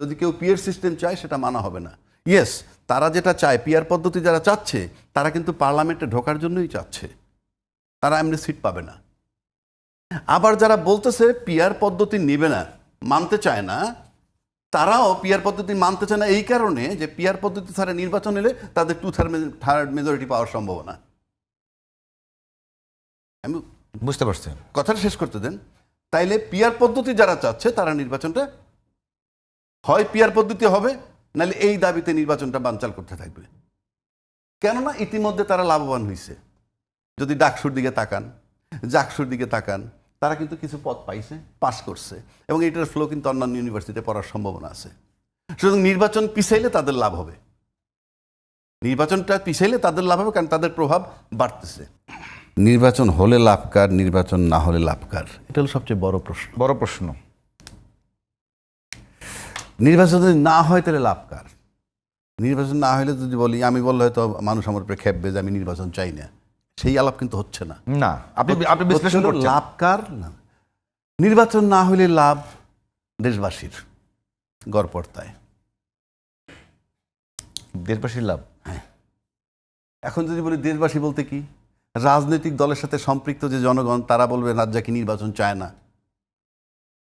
যদি কেউ peer system চায় সেটা মানা হবে না। ইয়েস তারা যেটা চায় পিয়ার পদ্ধতি যারা চাচ্ছে তারা কিন্তু পার্লামেন্টে ঢোকার জন্যই চাচ্ছে। তারা এমনি সিট পাবে না। আবার যারা বলতেছে পিয়ার পদ্ধতি নেবে না মানতে চায় না তারাও পিয়ার পদ্ধতি মানতে চায় না এই কারণে যে পিয়ার পদ্ধতি ছাড়া নির্বাচন এলে তাদের টু থার্ড থার্ড মেজরিটি পাওয়ার সম্ভাবনা। আমি বুঝতে পারছি। কথাটা শেষ করতে দেন। তাইলে পিয়ার পদ্ধতি যারা চাচ্ছে তারা নির্বাচনটা হয় পিয়ার পদ্ধতি হবে, নাহলে এই দাবিতে নির্বাচনটা বানচাল করতে থাকবে। কেননা ইতিমধ্যে তারা লাভবান হয়েছে যদি ডাকসুর দিকে তাকান, জাকসুর দিকে তাকান, তারা কিন্তু কিছু পদ পাইছে, পাস করছে। এবং এটার ফ্লো কিন্তু অন্যান্য ইউনিভার্সিটিতে পড়ার সম্ভাবনা আছে। সুতরাং নির্বাচন পিছাইলে তাদের লাভ হবে। নির্বাচনটা পিছাইলে তাদের লাভ হবে, কারণ তাদের প্রভাব বাড়তেছে। নির্বাচন হলে লাভকার নির্বাচন না হলে লাভকার এটা হলো সবচেয়ে বড় প্রশ্ন। বড় প্রশ্ন। নির্বাচন যদি না হয় তাহলে লাভকার নির্বাচন না হলে যদি বলি আমি বললে হয়তো মানুষ আমার উপরে খেপবে যে আমি নির্বাচন চাই না। সেই আলাপ কিন্তু হচ্ছে না। না আপনি আপনি বিশ্লেষণ হচ্ছে হলো লাভকার না। নির্বাচন না হলে লাভ দেশবাসীর গড়পড়তায়। দেশবাসীর লাভ? হ্যাঁ। এখন যদি বলি দেশবাসী বলতে কি? রাজনৈতিক দলের সাথে সম্পৃক্ত যে জনগণ তারা বলবে রাজ্জাকি নির্বাচন চায় না।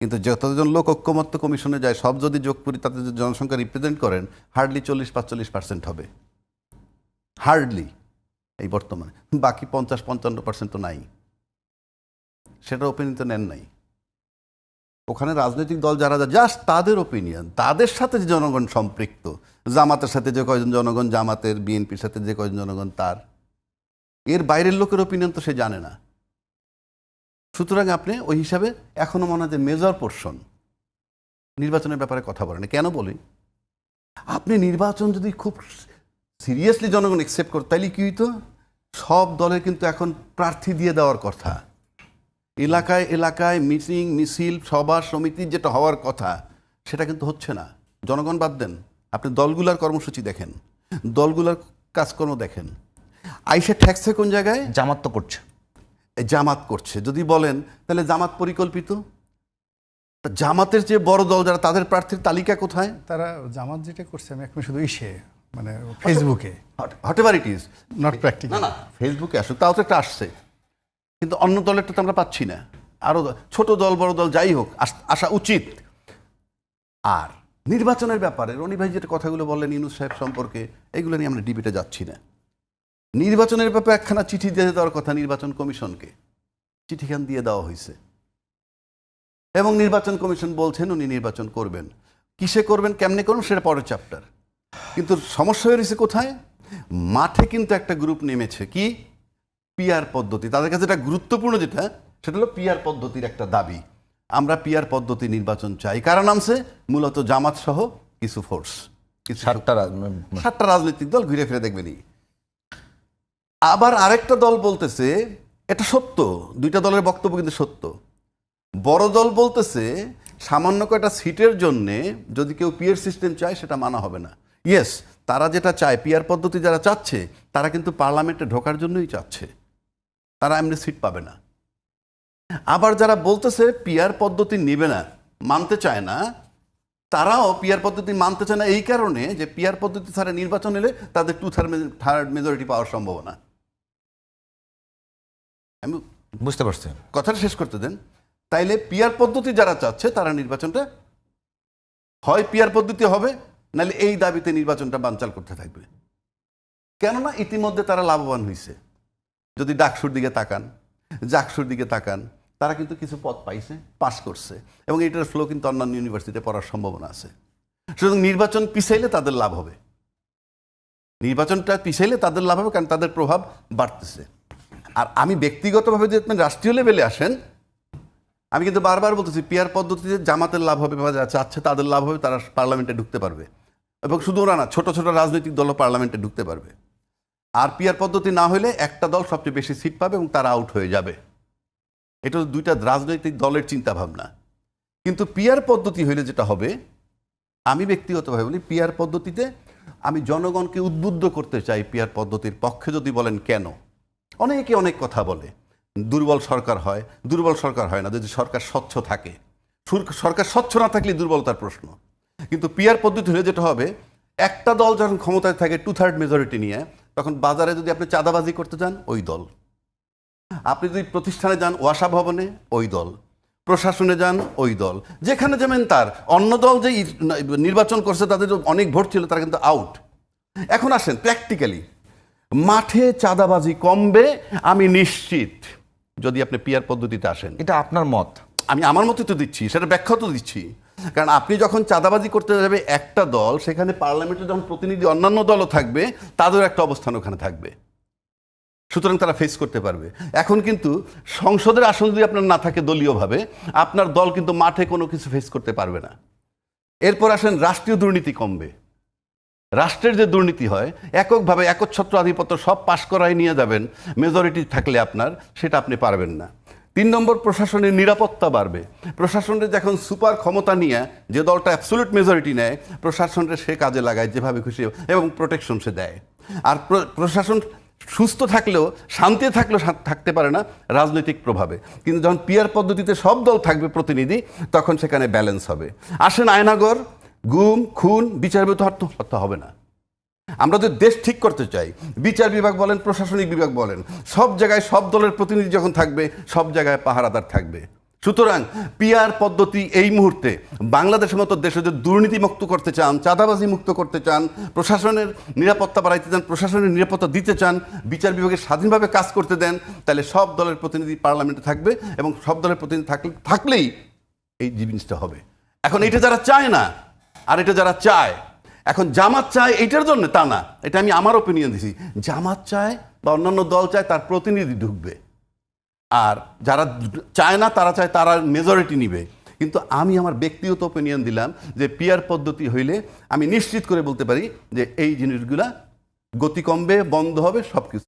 কিন্তু যতজন লোক ঐক্যমত্য কমিশনে যায়, সব যদি যোগ করি, তাতে জনসংখ্যা রিপ্রেজেন্ট করেন হার্ডলি চল্লিশ পাঁচচল্লিশ পার্সেন্ট হবে। হার্ডলি এই বর্তমানে। বাকি পঞ্চাশ পঞ্চান্ন পার্সেন্ট তো নাই। সেটা ওপিনিয়ন তো নেন নাই। ওখানে রাজনৈতিক দল যারা জাস্ট তাদের ওপিনিয়ন তাদের সাথে যে জনগণ সম্পৃক্ত, জামাতের সাথে যে কয়জন জনগণ, জামাতের, বিএনপির সাথে যে কয়জন জনগণ, তার। এর বাইরের লোকের ওপিনিয়ন তো সে জানে না। সুতরাং আপনি ওই হিসাবে এখনও মনে হয় মেজর পোর্শন নির্বাচনের ব্যাপারে কথা বলেন। কেন বলি? আপনি নির্বাচন যদি খুব সিরিয়াসলি জনগণ একসেপ্ট করত তাইলে কি হইতো? সব দলের কিন্তু এখন প্রার্থী দিয়ে দেওয়ার কথা। এলাকায় এলাকায় মিটিং, মিছিল, সভা, সমিতি যেটা হওয়ার কথা, সেটা কিন্তু হচ্ছে না। জনগণ বাদ দেন। আপনি দলগুলার কর্মসূচি দেখেন, দলগুলার কাজকর্ম দেখেন। আইসে ঠেকছে কোন জায়গায়? জামাত করছে। জামাত করছে। যদি বলেন তাহলে জামাত পরিকল্পিত? জামাতের যে বড় দল যারা তাদের প্রার্থীর তালিকা কোথায়? তারা জামাত যেটা করছে আমি এখন শুধু ইসে মানে ফেসবুকে however it is not practical না না ফেসবুকে আসুক তাও তো একটা আসছে। কিন্তু অন্য দলেরটা তো আমরা পাচ্ছি না। আরও ছোট দল বড় দল যাই হোক আস- আসা উচিত। আর নির্বাচনের ব্যাপারে রনি ভাই যেটা কথাগুলো বললেন ইনুস সাহেব সম্পর্কে এগুলো নিয়ে আমরা ডিবেটে যাচ্ছি না। নির্বাচনের ব্যাপারে একখানা চিঠি দিয়ে দেওয়ার কথা নির্বাচন কমিশনকে। চিঠিখান দিয়ে দেওয়া হয়েছে এবং নির্বাচন কমিশন বলছেন উনি নির্বাচন করবেন। কিসে করবেন কেমনে করবেন সেটা পরের চ্যাপ্টার কিন্তু সমস্যা হয়েছে কোথায়? মাঠে কিন্তু একটা গ্রুপ নেমেছে। কি? পিয়ার পদ্ধতি। তাদের কাছে এটা গুরুত্বপূর্ণ যেটা সেটা হলো পিয়ার পদ্ধতির একটা দাবি। আমরা পিয়ার পদ্ধতি নির্বাচন চাই। কারণ নামছে? মূলত জামাত সহ কিছু ফোর্স সাতটা সাতটা রাজনৈতিক দল ঘুরে ফিরে দেখবেনই আবার আরেকটা দল বলতেছে, এটা সত্য, দুইটা দলের বক্তব্য কিন্তু সত্য। বড় দল বলতেছে, সামান্য কয়টা সিটের জন্যে যদি কেউ পিয়ার সিস্টেম চায়, সেটা মানা হবে না। ইয়েস তারা যেটা চায় পিয়ার পদ্ধতি যারা চাচ্ছে, তারা কিন্তু পার্লামেন্টে ঢোকার জন্যই চাচ্ছে। তারা এমনি সিট পাবে না। আবার যারা বলতেছে পিয়ার পদ্ধতি নেবে না, মানতে চায় না, তারাও পিয়ার পদ্ধতি মানতে চায় না এই কারণে যে পিয়ার পদ্ধতি ছাড়া নির্বাচন এলে তাদের টু থার্ড থার্ড মেজরিটি পাওয়ার সম্ভাবনা। আমি বুঝতে পারছি। কথাটা শেষ করতে দেন। তাইলে পিয়ার পদ্ধতি যারা চাচ্ছে তারা নির্বাচনটা হয় পিয়ার পদ্ধতি হবে নাহলে এই দাবিতে নির্বাচনটা বানচাল করতে থাকবে। কেননা ইতিমধ্যে তারা লাভবান হয়েছে যদি ডাকসুর দিকে তাকান জাকসুর দিকে তাকান তারা কিন্তু কিছু পদ পাইছে পাস করছে। এবং এটার ফ্লো কিন্তু অন্যান্য ইউনিভার্সিটিতে পড়ার সম্ভাবনা আছে। সুতরাং নির্বাচন পিছাইলে তাদের লাভ হবে। নির্বাচনটা পিছাইলে তাদের লাভ হবে কারণ তাদের প্রভাব বাড়তেছে। আর আমি ব্যক্তিগতভাবে যদি আপনি রাষ্ট্রীয় লেভেলে আসেন, আমি কিন্তু বারবার বলতেছি পিয়ার পদ্ধতিতে জামাতের লাভ হবে বা চাচ্ছে তাদের লাভ হবে, তারা পার্লামেন্টে ঢুকতে পারবে। এবং শুধু ওরা না, ছোট ছোট রাজনৈতিক দলও পার্লামেন্টে ঢুকতে পারবে। আর পিয়ার পদ্ধতি না হলে একটা দল সবচেয়ে বেশি সিট পাবে এবং তারা আউট হয়ে যাবে। এটা দুইটা রাজনৈতিক দলের চিন্তা ভাবনা কিন্তু পিয়ার পদ্ধতি হইলে যেটা হবে, আমি ব্যক্তিগতভাবে বলি পিয়ার পদ্ধতিতে আমি জনগণকে উদ্বুদ্ধ করতে চাই পিয়ার পদ্ধতির পক্ষে যদি বলেন কেন? অনেকে অনেক কথা বলে, দুর্বল সরকার হয়, দুর্বল সরকার হয় না, যদি সরকার স্বচ্ছ থাকে। সুর- সরকার স্বচ্ছ না থাকলে দুর্বলতার প্রশ্ন। কিন্তু পিয়ার পদ্ধতি হলে যেটা হবে, একটা দল যখন ক্ষমতায় থাকে টু থার্ড মেজরিটি নিয়ে, তখন বাজারে যদি আপনি চাঁদাবাজি করতে যান ওই দল। আপনি যদি প্রতিষ্ঠানে যান, ওয়াসা ভবনে, ওই দল। প্রশাসনে যান, ওই দল। যেখানে যাবেন তার। অন্য দল যে নির্বাচন করছে, তাদের অনেক ভোট ছিল, তারা কিন্তু আউট এখন আসেন প্র্যাকটিক্যালি মাঠে চাঁদাবাজি কমবে আমি নিশ্চিত। যদি আপনি পিয়ার পদ্ধতিতে আসেন। এটা আপনার মত। আমি আমার মতো তো দিচ্ছি সেটা ব্যাখ্যা তো দিচ্ছি। কারণ আপনি যখন চাঁদাবাজি করতে যাবে একটা দল সেখানে পার্লামেন্টে যখন প্রতিনিধি অন্যান্য দলও থাকবে তাদেরও একটা অবস্থান ওখানে থাকবে। সুতরাং তারা ফেস করতে পারবে। এখন কিন্তু সংসদের আসন যদি আপনার না থাকে দলীয়ভাবে আপনার দল কিন্তু মাঠে কোনো কিছু ফেস করতে পারবে না। এরপর আসেন রাষ্ট্রীয় দুর্নীতি কমবে। রাষ্ট্রের যে দুর্নীতি হয়, এককভাবে একচ্ছত্র আধিপত্য সব পাশ করায় নিয়ে যাবেন মেজরিটি থাকলে আপনার, সেটা আপনি পারবেন না। তিন নম্বর, প্রশাসনের নিরাপত্তা বাড়বে। প্রশাসনের যখন সুপার ক্ষমতা নিয়ে, যে দলটা অ্যাবসোলিউট মেজরিটি নেয়, প্রশাসনের সে কাজে লাগায়, যেভাবে খুশি এবং প্রোটেকশন সে দেয়। আর প্র- প্রশাসন সুস্থ থাকলেও, শান্তি থাকলেও থাকতে পারে না রাজনৈতিক প্রভাবে। কিন্তু যখন পিয়ার পদ্ধতিতে সব দল থাকবে প্রতিনিধি, তখন সেখানে ব্যালেন্স হবে। আসেন আয়নাগর গুম, খুন, বিচার বিরুদ্ধে হত্যা- হবে না। আমরা যদি দেশ ঠিক করতে চাই, বিচার বিভাগ বলেন, প্রশাসনিক বিভাগ বলেন, সব জায়গায় সব দলের প্রতিনিধি যখন থাকবে, সব জায়গায় পাহারাদার থাকবে। সুতরাং পিয়ার পদ্ধতি এই মুহূর্তে বাংলাদেশের মতো দেশে যদি দুর্নীতি মুক্ত করতে চান, চাঁদাবাজি মুক্ত করতে চান, প্রশাসনের নিরাপত্তা বাড়াইতে চান, প্রশাসনের নিরাপত্তা দিতে চান, বিচার বিভাগে স্বাধীনভাবে কাজ করতে দেন, তাহলে সব দলের প্রতিনিধি পার্লামেন্টে থাকবে এবং সব দলের প্রতিনিধি থাকলে থাকলেই এই জিনিসটা হবে। এখন এটা যারা চায় না আর এটা যারা চায়, এখন জামাত চায় এটার জন্য তা না, এটা আমি আমার ওপিনিয়ন দিছি। জামাত চায় বা অন্যান্য দল চায় তার প্রতিনিধি ঢুকবে। আর যারা চায় না, তারা চায় তারা মেজরিটি নিবে। কিন্তু আমি আমার ব্যক্তিগত ওপিনিয়ন দিলাম যে পিয়ার পদ্ধতি হইলে আমি নিশ্চিত করে বলতে পারি যে এই জিনিসগুলা গতি কমবে, বন্ধ হবে সব কিছু